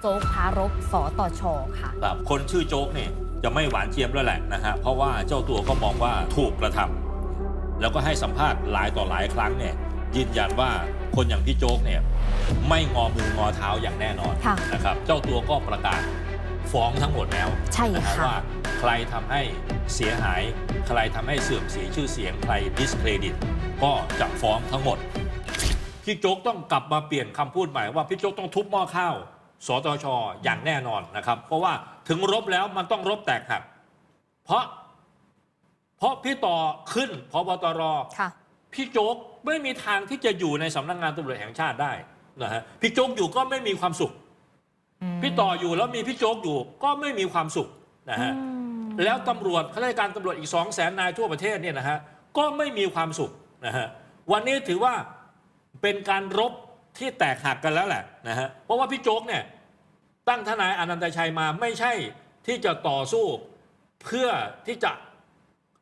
โจ๊กทารกสตชค่ะ ครับคนชื่อโจ๊กเนี่ยจะไม่หวานเจี๊ยบแล้วแหละนะฮะเพราะว่าเจ้าตัวก็มองว่าถูกกระทำแล้วก็ให้สัมภาษณ์หลายต่อหลายครั้งเนี่ยยืนยันว่าคนอย่างพี่โจ๊กเนี่ยไม่งอมืองอเท้าอย่างแน่นอนค่ะ นะครับเจ้าตัวก็ประกาศฟ้องทั้งหมดแล้วใช่นะฮะค่ะ ว่าใครทำให้เสียหาย ใครทำให้เสื่อมเสียชื่อเสียงใครดิสเครดิต ก็จะฟ้องทั้งหมด พี่โจ๊กต้องกลับมาเปลี่ยนคำพูดใหม่ว่าพี่โจ๊กต้องทุบหม้อข้าว สตชอย่างแน่นอนนะครับ เพราะว่าถึงรบแล้วมันต้องรบแตกหัก เพราะ เพราะพี่ต่อขึ้นพบตรค่ะพี่โจ๊กไม่มีทางที่จะอยู่ในสำนักงานตำรวจแห่งชาติได้นะฮะพี่โจ๊กอยู่ก็ไม่มีความสุข พี่ต่ออยู่แล้วมีพี่โจ๊กอยู่ก็ไม่มีความสุขนะฮะอืมแล้วตำรวจข้าราชการตำรวจอีก2 0 0แสนนายทั่วประเทศเนี่ยนะฮะก็ไม่มีความสุขนะฮะวันนี้ถือว่าเป็นการรบ ที่แตกหักกันแล้วแหละนะฮะเพราะว่าพี่โจ๊กเนี่ยตั้งทนายอนันตชัยมาไม่ใช่ที่จะต่อสู้เพื่อที่จะ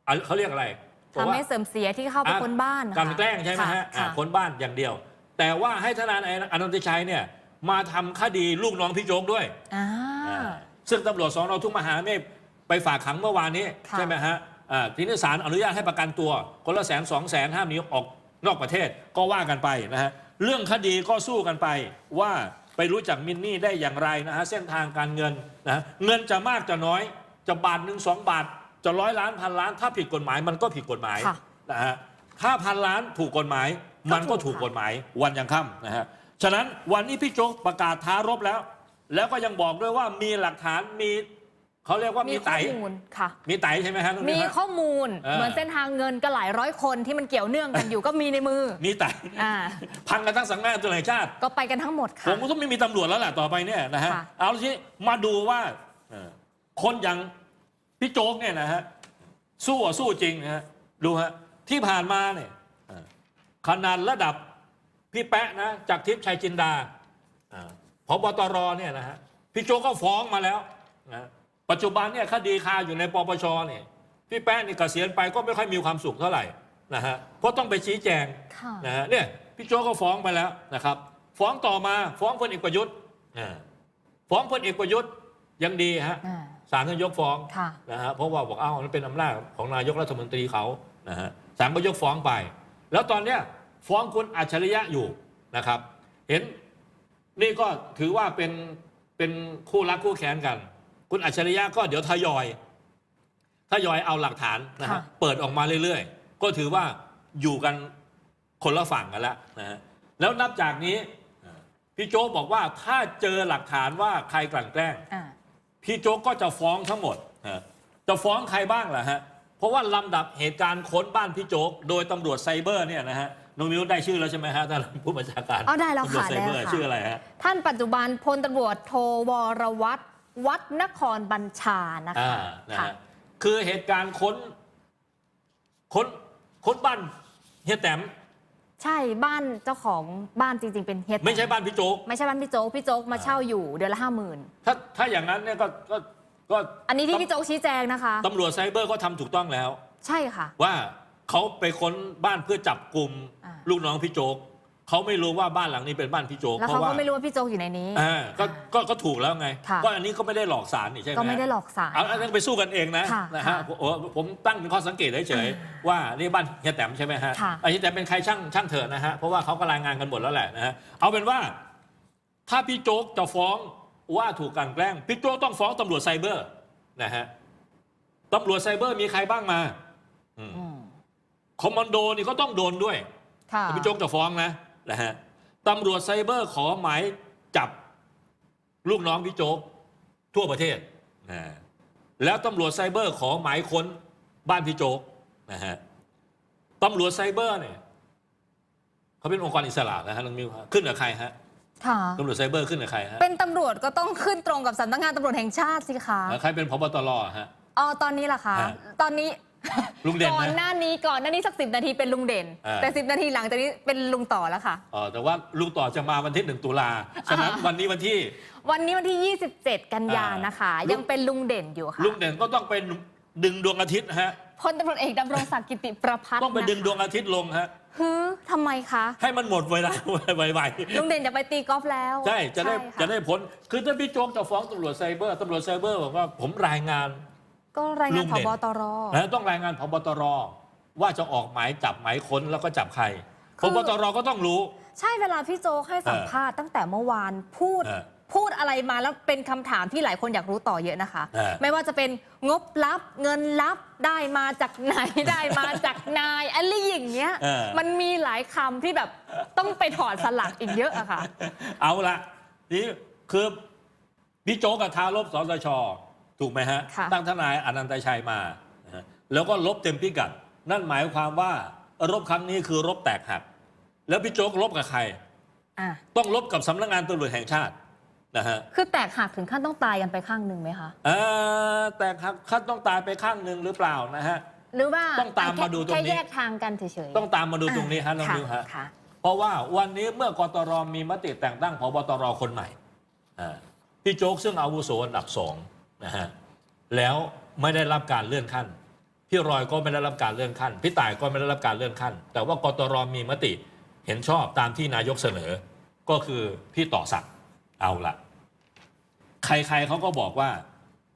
อะเขาเรียกอะไรบอกทำว่าให้เสื่อมเสียที่เข้าไปอะค้นบ้านการค่ะแกล้งใช่ไหมฮะค่อะคนบ้านอย่างเดียว แต่ว่าให้ทนายอนันตชัยเนี่ยมาทำคดีลูกน้องพี่โจ๊กด้วย อ่า ซึ่งตำรวจสอนอทุ่งมหาเมฆไปฝากขังเมื่อวานนี้ ค่ะ ใช่ไหมฮะอ่าทีนี้ศาลอนุญาตให้ประกันตัว คนละแสนสองแสนห้ามหนีออกนอกประเทศก็ว่ากันไปนะฮะ เรื่องคดีก็สู้กันไปว่าไปรู้จักมินนี่ได้อย่างไรนะฮะเส้นทางการเงินนะฮะเงินจะมากจะน้อย จะบาทหนึ่งสองบาท จะร้อยล้านพันล้าน ถ้าผิดกฎหมายมันก็ผิดกฎหมายค่ะนะฮะถ้าพันล้านถูกกฎหมาย มันก็ก็ถูถูกกค่ะกฎหมายวันยังค่ำนะฮะฉะนั้นวันนี้พี่โจ๊กประกาศท้ารบแล้ว แล้วก็ยังบอกด้วยว่ามีหลักฐานมี เขาเรียกว่ามีมีข้ไตอมูลค่ะ มีไตใช่ไหมฮะตรงมีนี้ฮะ ข้อมูลเออ เหมือนเส้นทางเงินก็หลายร้อยคนที่มันเกี่ยวเนื่องกันอยู่ ก็มีในมือมีไต อ่าพังกันทั้งสังกัดตัวแห่งชาติ ก็ไปกันทั้งหมดผค่ะ มก็ต้องไม่มีตำรวจแล้วแหละต่อไปเนี่ยนะฮะ ค่ะ เอาทีนี้มาดูว่าเอ่อคนอย่างพี่โจ๊กเนี่ยนะฮะสู้อะสู้จริงนะฮะดูฮะที่ผ่านมาเนี่ยเอ่อขนาดระดับพี่แปะนะจากทิพย์ชัยจินดาอ่าพบตรเนี่ยนะฮะพี่โจ๊กก็ฟ้องมาแล้วนะ ปัจจุบันเนี่ยคดีคาอยู่ในปปชเนี่ยพี่แปะนี่เกษียณไปก็ไม่ค่อยมีความสุขเท่าไหร่นะฮะเพราะต้องไปชี้แจงค่ะนะฮะเนี่ยพี่โจ๊กก็ฟ้องไปแล้วนะครับ ฟ้องต่อมาฟ้องพลเอกประยุทธ์อ่าฟ้องพลเอกประยุทธ์ยังดีฮะอ่าศาลท่านยกฟ้องค่ะนะฮะเพราะว่าบอกอ้าวมันเป็นอำนาจของนายกรัฐมนตรีเขานะฮะศาลก็ยกฟ้องไป แล้วตอนเนี้ยฟ้องคุณอัจฉริยะอยู่นะครับ เห็นนี่ก็ถือว่าเป็นเป็นคู่รักคู่แค้นกัน คุณอัจฉริยะก็เดี๋ยวทยอยทยอยเอาหลักฐานนะฮะค่ะ เปิดออกมาเรื่อยๆ ก็ถือว่าอยู่กันคนละฝั่งกันแล้วนะฮะแล้วนับจากนี้พี่โจ๊กบอกว่าถ้าเจอหลักฐานว่าใครกลั่นแกล้ง อ่า พี่โจ๊กก็จะฟ้องทั้งหมดฮะจะฟ้องใครบ้างล่ะฮะ เพราะว่าลำดับเหตุการณ์ค้นบ้านพี่โจ๊กโดยตำรวจไซเบอร์เนี่ยนะฮะน้องมิวได้ชื่อแล้วใช่ไหมฮะท่านผู้บัญชาการอ๋อได้แล้วตำรวจค่ะไซเบอร์ได้แล้วค่ะ ชื่ออะไรฮะ ท่านปัจจุบันพลตำรวจโทวรวัตร วัดนครบัญชานะอ่าคะนะค่ะฮะคือเหตุการณ์ค้นค้นค้นบ้านเฮียแตมใช่บ้านเจ้าของบ้านจริง ๆ เป็นเฮียแตไม่ใช่บ้านพี่โจ๊ก ไม่ใช่บ้านพี่โจ๊กพี่โจ๊กมาเช่าอยู่เดือนละห้าหมื่นถ้าถ้าอย่างนั้นเนี่ยก็ก็ก็อันนี้ที่พี่โจ๊กชี้แจงนะคะ ตำรวจไซเบอร์ก็ทำถูกต้องแล้ว ใช่ค่ะ ว่าเขาไปค้นบ้านเพื่อจับกลุ่มอ่า ลูกน้องพี่โจ๊ก เขาไม่รู้ว่าบ้านหลังนี้เป็นบ้านพี่โจ๊กแล้วเพเขาราะว่าก็ไม่รู้ว่าพี่โจ๊กอยู่ในนี้อ่าก็ก็ก็ถูกแล้วไงค่ะ ก็อันนี้ก็ไม่ได้หลอกสารนี่ใช่ไหมก็ไม่ได้หลอกสายเอาอันนั้นไปสู้กันเองนะค่ะนะค่ะฮะผมโอ้ผมตั้งเป็นข้อสังเกตเฉยๆว่านี่บ้านเฮียแตมใช่ไหมฮะค่ะ ไอ้เฮียแตมเป็นใครช่างช่างเถอะนะฮะเพราะว่าเขาก็รายงานกันหมดแล้วแหละนะฮะเอาเป็นว่า ถ้าพี่โจ๊กจะฟ้องว่าถูกกลันแกล้งพี่โจ๊กต้องฟ้องตำรวจไซเบอร์นะฮะตำรวจไซเบอร์มีใครบ้างมาอืมอืมคอมมานโดนี่ก็ต้องโดนด้วยค่ะพี่โจ๊กจะฟ้องนะ นะฮะตำรวจไซเบอร์ขอหมายจับลูกน้องพี่โจ๊กทั่วประเทศนะแล้วตำรวจไซเบอร์ขอหมายค้นบ้านพี่โจ๊กนะฮะตำรวจไซเบอร์เนี่ยเขาเป็นองค์กรอิสระนะฮะน้องมิวฮะขึ้นกับใครฮะค่ะตำรวจไซเบอร์ขึ้นกับใครฮะเป็นตำรวจก็ต้องขึ้นตรงกับสำนักงานตำรวจแห่งชาติสิคะแล้วใครเป็นพบตรฮะอ๋อตอนนี้ล่ะคะฮะตอนนี้ ลุงเด่นก่อนหนะ น้านี้ก่อนหน้านี้สักสิบนาทีเป็นลุงเด่น อ่า แต่สิบนาทีหลังจากนี้เป็นลุงต่อแล้วค่ะอ๋อแต่ว่าลุงต่อจะมาวันที่หนึ่งตุลาฉะนั้นอ่าวันนี้วันที่ วันนี้วันที่ 27 กันยาอ่านนะคะ ลุง ยังเป็นลุงเด่นอยู่ค่ะลุงเด่นก็ต้องเป็นดึงดวงอาทิตย์ฮะ พลตำรวจเอกดำรงศักดิ์กิติประพัฒน์ต้องไปดึงนะคะดวงอาทิตย์ลงฮะ ฮือทำไมคะให้มันหมดเวลา ไวลุงเด่นจะไปตีกอล์ฟแล้วๆใช่จะได้ค่ จะได้ผล คือถ้าพี่โจ๊กจะฟ้องตำรวจไซเบอร์ตำรวจไซเบอร์บอกว่าผมรายงาน ก็รายงานลุงผเด่นบตรนะต้องรายงานพบตรว่าจะออกหมายจับหมายค้นแล้วก็จับใครคืพอบตรก็ต้องรู้ ใช่เวลาพี่โจ๊กให้สัมภาษณ์ตั้งแต่เมื่อวานพูดเออพูดอะไรมาแล้วเป็นคำถามที่หลายคนอยากรู้ต่อเยอะนะคะเออไม่ว่าจะเป็นงบลับเงินลับได้มาจากไหนได้มาจากนายอะไรอย่างเงี้ยเออมันมีหลายคำที่แบบต้องไปถอดสลักอีกเยอะอะค่ะ เอาละนี่คือพี่โจ๊กกับทารบสสช ถูกไหมฮะ ค่ะ ตั้งทนายอนันตชัยมานะฮะแล้วก็ลบเต็มพิกัด นั่นหมายความว่ารบครั้งนี้คือรบแตกหัก แล้วพี่โจ๊กลบกับใคร อะต้องลบกับสำนักงานตำรวจแห่งชาตินะฮะคือแตกหักถึงขั้นต้องตายกันไปข้างหนึ่งไหมคะ เอ่อแตกหักขั้นต้องตายไปข้างหนึ่งหรือเปล่านะฮะ หรือว่าต้องตามมาดูตรงนี้ แค่แยกทางกันเฉยๆต้องตามมาดูตรงนี้ฮะน้องค่ะนิวฮะ ค่ะ เพราะว่าวันนี้เมื่อกตรมีมติแต่งตั้งพบตรคนใหม่อ่าพี่โจ๊กซึ่งอาวุโสอันดับสอง นะฮะแล้วไม่ได้รับการเลื่อนขั้น พี่รอยก็ไม่ได้รับการเลื่อนขั้น พี่ต่ายก็ไม่ได้รับการเลื่อนขั้น แต่ว่ากตรมีมติเห็นชอบตามที่นายกเสนอ ก็คือพี่ต่อศักดิ์เอาละใครๆเขาก็บอกว่า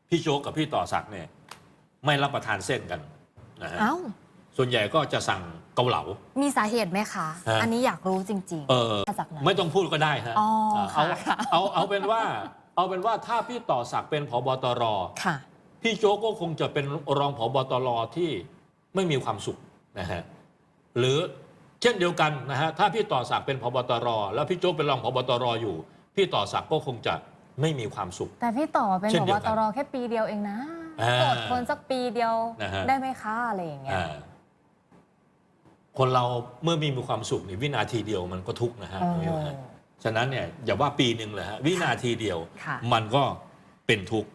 พี่โจ๊กกับพี่ต่อศักดิ์เนี่ยไม่รับประทานเส้นกันนะฮะเอ้า ส่วนใหญ่ก็จะสั่งเกาเหลา มีสาเหตุไหมคะ ฮะ อันนี้อยากรู้จริงเออมาจากไหน ไม่ต้องพูดก็ได้ฮะอ๋อเอาค่ะ เอาเอาเป็นว่า เอาเป็นว่าถ้าพี่ต่อศักดิ์เป็นผบตรๆค่ะ พี่โจ๊กก็คงจะเป็นรองผบตรที่ไม่มีความสุขนะฮะหรือเช่นเดียวกันนะฮะถ้าพี่ต่อศักดิ์เป็นผบตร แล้วพี่โจ๊กเป็นรองผบตรอยู่ พี่ต่อศักดิ์ก็คงจะไม่มีความสุข แต่พี่ต่อเป็นเช่นผเดีบยวกัตนรแค่ปีเดียวเองนะอ่าโกรธคนสักปีเดียวนะฮะ ได้ไหมคะอะไรอย่างเงี้ยอ่าคนเราเมื่อมีมีความสุขนี่วินาทีเดียวมันก็ทุกข์นะฮะโอ้น้องมิวฮะ ฉะนั้นเนี่ยอย่าว่าปีหนึ่งเลยฮะวินาทีเดียว ค่ะ มันก็เป็นทุกข์